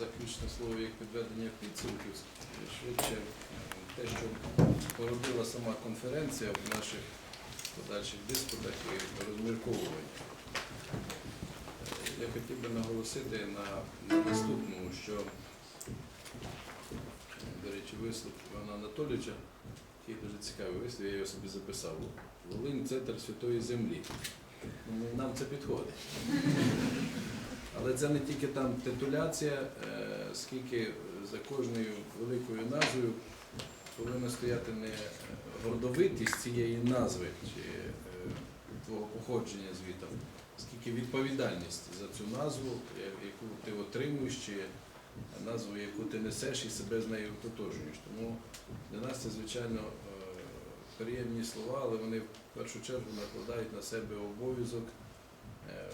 заключне слово як підведення підсумків. Швидше те, що породила сама конференція в наших подальших диспутах і розмірковуваннях. Я хотів би наголосити на, на наступному, що, до речі, вислов Івана Анатолійовича, який дуже цікавий вислів, я його собі записав. Волинь центр святої землі. Нам це підходить. Але це не тільки там титуляція, е, скільки за кожною великою назвою повинна стояти не гордовитість цієї назви чи е, твого походження звітом, скільки відповідальність за цю назву, яку ти отримуєш, чи назву, яку ти несеш і себе з нею ототожнюєш. Тому для нас це, звичайно, е, приємні слова, але вони в першу чергу накладають на себе обов'язок е,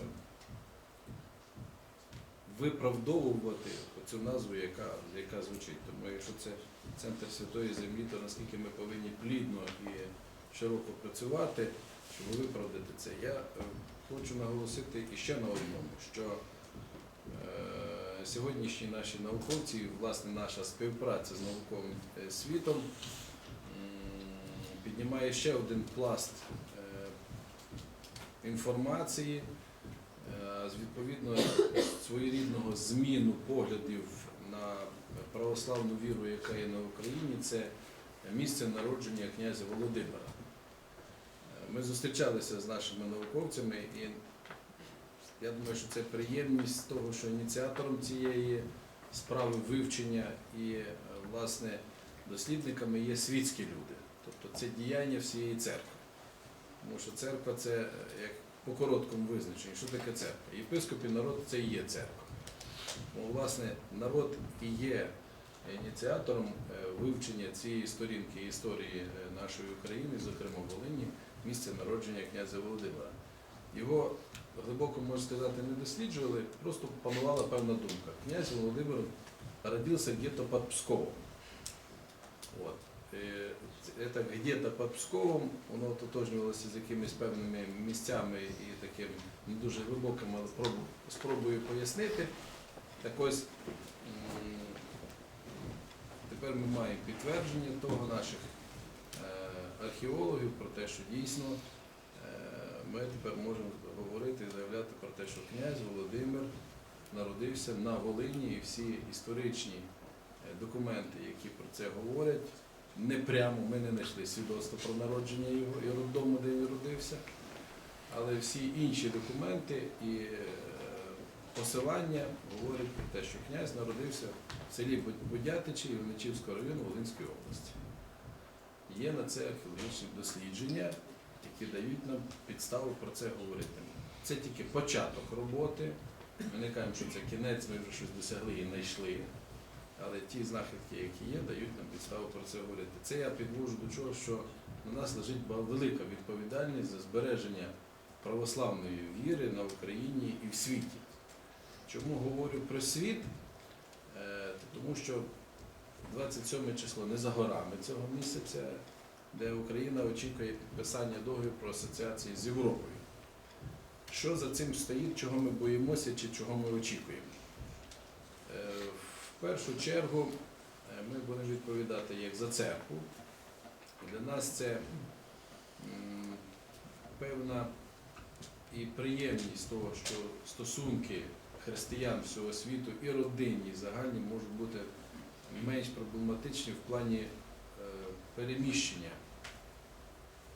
виправдовувати цю назву, яка, яка звучить. Тому якщо це центр святої землі, то наскільки ми повинні плідно і широко працювати, щоб виправдати це. Я е, хочу наголосити іще на одному, що е, сьогоднішні наші науковці, власне, наша співпраця з науковим е, світом піднімає ще один пласт е, інформації, з відповідно своєрідного зміну поглядів на православну віру, яка є на Україні, це місце народження князя Володимира. Е, Ми зустрічалися з нашими науковцями, і я думаю, що це приємність того, що ініціатором цієї справи вивчення і е, власне дослідниками є світські люди, тобто це діяння всієї церкви. Тому що церква це е, як по короткому визначенню. Що таке церква? Єпископ і народ це і є церква. Тому, власне, народ і є ініціатором е, вивчення цієї сторінки історії е, нашої України, зокрема Волині, місця народження князя Володимира. Його глибоко, можна сказати, не досліджували, просто панувала певна думка. Князь Володимир родився где-то під Псковом. От. Е, це где-то під Псковом, воно ототожнювалося з якимись певними місцями і таким не дуже глибоким, але спробую пояснити. Так ось тепер ми маємо підтвердження того наших е, археологів про те, що дійсно е, ми тепер можемо говорити і заявляти про те, що князь Володимир народився на Волині і всі історичні документи, які про це говорять, не прямо ми не знайшли свідоцтво про народження його і роддому, де він родився, але всі інші документи і е, посилання говорять про те, що князь народився в селі Будятичі Івничівського району Волинської області. Є на це археологічні дослідження, які дають нам підставу про це говорити. Це тільки початок роботи. Ми не кажемо, що це кінець, ми вже щось досягли і знайшли. Але ті знахідки, які є, дають нам підставу про це говорити. Це я підвожу до чого, що на нас лежить велика відповідальність за збереження православної віри на Україні і в світі. Чому говорю про світ? Е, Тому що 27 число не за горами цього місяця, де Україна очікує підписання договору про асоціації з Європою. Що за цим стоїть, чого ми боїмося чи чого ми очікуємо? Першу чергу е, ми будемо відповідати як за церкву. Для нас це певна і приємність того, що стосунки християн всього світу і родинні, загальні можуть бути менш проблематичні в плані е, переміщення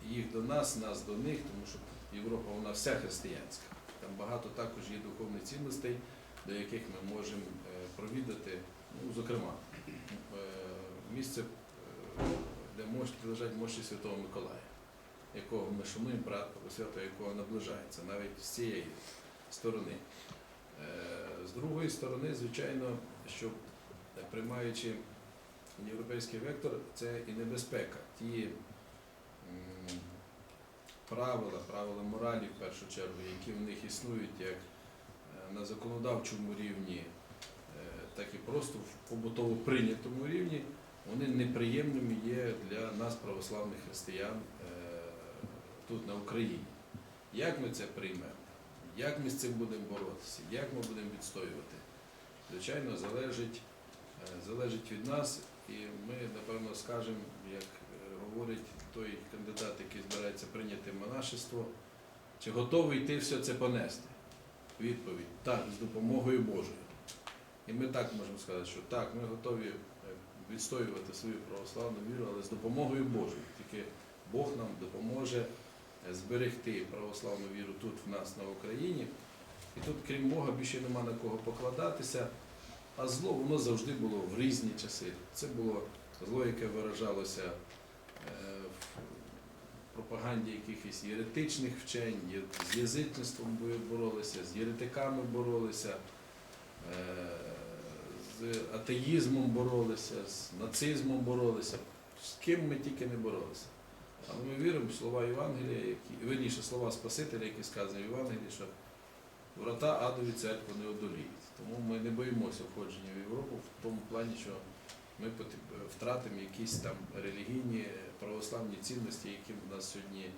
їх до нас, нас до них, тому що Європа вона вся християнська. Там багато також є духовних цінностей, до яких ми можемо е, провідати, ну, зокрема, е, місце, е, де лежать мощі Святого Миколая, якого ми шануємо, брат свято якого наближається, навіть з цієї сторони. Е, З другої сторони, звичайно, що приймаючи європейський вектор, це і небезпека. Ті правила, правила моралі в першу чергу, які в них існують як на законодавчому рівні, так і просто в побутово прийнятому рівні, вони неприємними є для нас, православних християн, е, тут на Україні. Як ми це приймемо? Як ми з цим будемо боротися? Як ми будемо відстоювати? звичайно, залежить, е, залежить від нас, і ми, напевно, скажемо, як е, говорить той кандидат, який збирається прийняти монашество, чи готовий ти все це понести? Відповідь так, з допомогою Божою. І ми так можемо сказати, що так, ми готові е, відстоювати свою православну віру, але з допомогою Божою. Тільки Бог нам допоможе е, зберегти православну віру тут в нас на Україні. І тут, крім Бога, більше нема на кого покладатися. А зло воно завжди було в різні часи. Це було зло, яке виражалося е, в пропаганді якихось єретичних вчень, з язичництвом бо- боролися, з єретиками боролися, з атеїзмом боролися, з нацизмом боролися. З ким ми тільки не боролися. Але ми віримо в слова Євангелія, які, верніше слова Спасителя, які сказані в Євангелії, що врата адові церкви не одоліють. Тому ми не боїмося входження в Європу в тому плані, що ми втратимо якісь там релігійні православні цінності, які в нас сьогодні, е,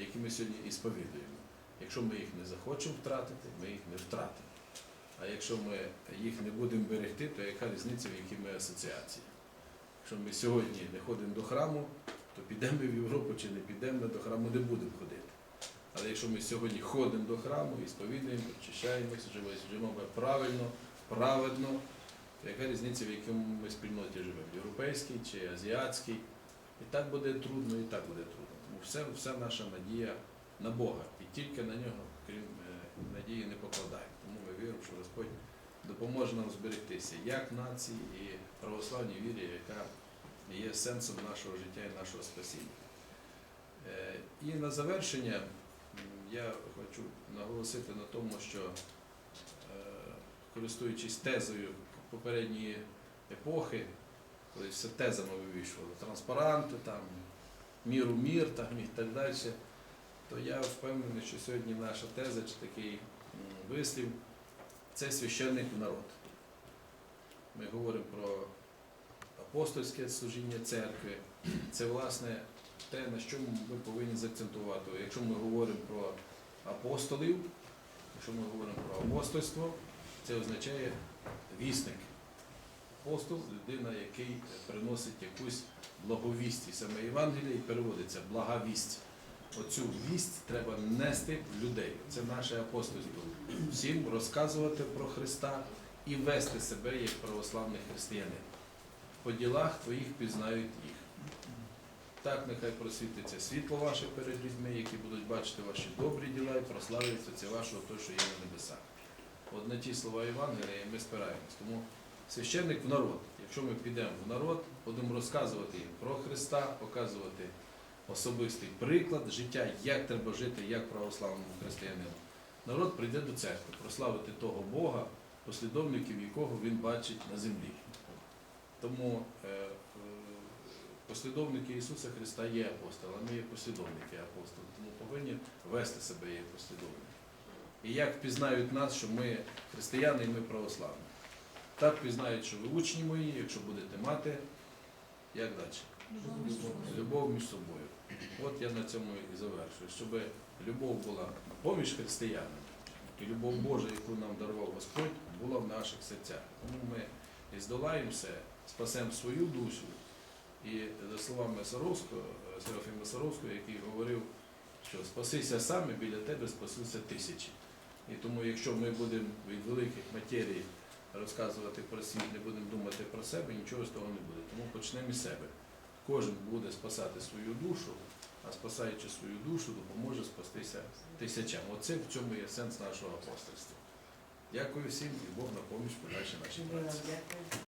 які ми сьогодні і сповідуємо. Якщо ми їх не захочемо втратити, ми їх не втратимо. А якщо ми їх не будемо берегти, то яка різниця, в якій ми асоціації? Якщо ми сьогодні не ходимо до храму, то підемо ми в Європу чи не підемо, ми до храму не будемо ходити. Але якщо ми сьогодні ходимо до храму і сповідуємо, очищаємося, живемо, живемо правильно, праведно, то яка різниця, в якому ми спільноті живемо? Європейській чи азіатській? І так буде трудно, і так буде трудно. Тому все, вся наша надія на Бога. І тільки на нього, крім е, надії, не покладаємо. Тому ми віримо, що Господь допоможе нам зберегтися як нації і православній вірі, яка є сенсом нашого життя і нашого спасіння. Е, І на завершення я хочу наголосити на тому, що е, користуючись тезою попередньої епохи, коли все тезами вивішували, транспаранти, там, мір у мір там, і так далі, то я впевнений, що сьогодні наша теза чи такий вислів це священник народ. Ми говоримо про апостольське служіння церкви. Це, власне, те, на чому ми повинні заакцентувати. Якщо ми говоримо про апостолів, якщо ми говоримо про апостольство, це означає вісник. Апостол людина, який приносить якусь благовість. Саме Євангеліє переводиться блага вість. Оцю вість треба нести в людей. Це наше апостольство. Всім розказувати про Христа і вести себе як православний християнин. По ділах твоїх пізнають їх. Так, нехай просвітиться світло ваше перед людьми, які будуть бачити ваші добрі діла і прославляться це вашого той, що є на небесах. От на ті слова Євангелія ми спираємось. Тому священник в народ. Якщо ми підемо в народ, будемо розказувати їм про Христа, показувати особистий приклад життя, як треба жити, як православному християнину. Народ прийде до церкви, прославити того Бога, послідовників якого він бачить на землі. Тому е, е, послідовники Ісуса Христа є апостолами, ми є послідовники апостолів, тому повинні вести себе як послідовники. І як впізнають нас, що ми християни і ми православні. Так впізнають, що ви учні мої, якщо будете мати, як далі? Любов між собою. От я на цьому і завершую, щоб любов була поміж християнами, і любов Божа, яку нам дарував Господь, була в наших серцях. Тому ми і здолаємо спасемо свою душу. І за словами Саровського, е, Серафіма Саровського, який говорив, що спасися сам, і біля тебе спасуться тисячі. І тому, якщо ми будемо від великих матерій розказувати про світ, не будемо думати про себе, нічого з того не буде. Тому почнемо із себе. Кожен буде спасати свою душу, а спасаючи свою душу, допоможе спастися тисячам. Оце в цьому є сенс нашого апостольства. Дякую всім і Бог на поміч подальшій нашій праці.